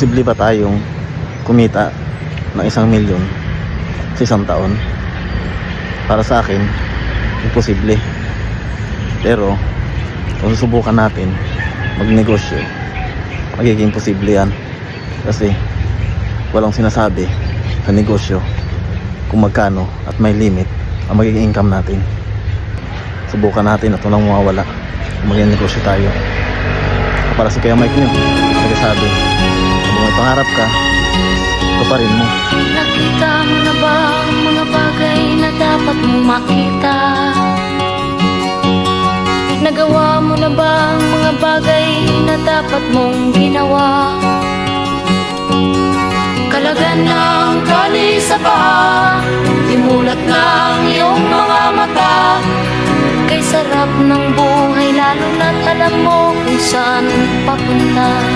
posible ba tayong kumita ng isang milyon sa isang taon? Para sa akin, imposible. Pero, kung susubukan natin magnegosyo, magiging posible yan. Kasi, walang sinasabi sa negosyo kung magkano at may limit ang magiging income natin. Subukan natin at walang mawawala kung magiging negosyo tayo. Para si Kuya Mike nyo, nagsasabi, pangarap ka, ito pa rin mo. Nakita mo na ba ang mga bagay na dapat mong makita? Nagawa mo na ba ang mga bagay na dapat mong ginawa? Kalagan ng kali sa paa Imulat ng iyong mga mata Kay sarap ng buhay lalo na't alam mo kung saan papunta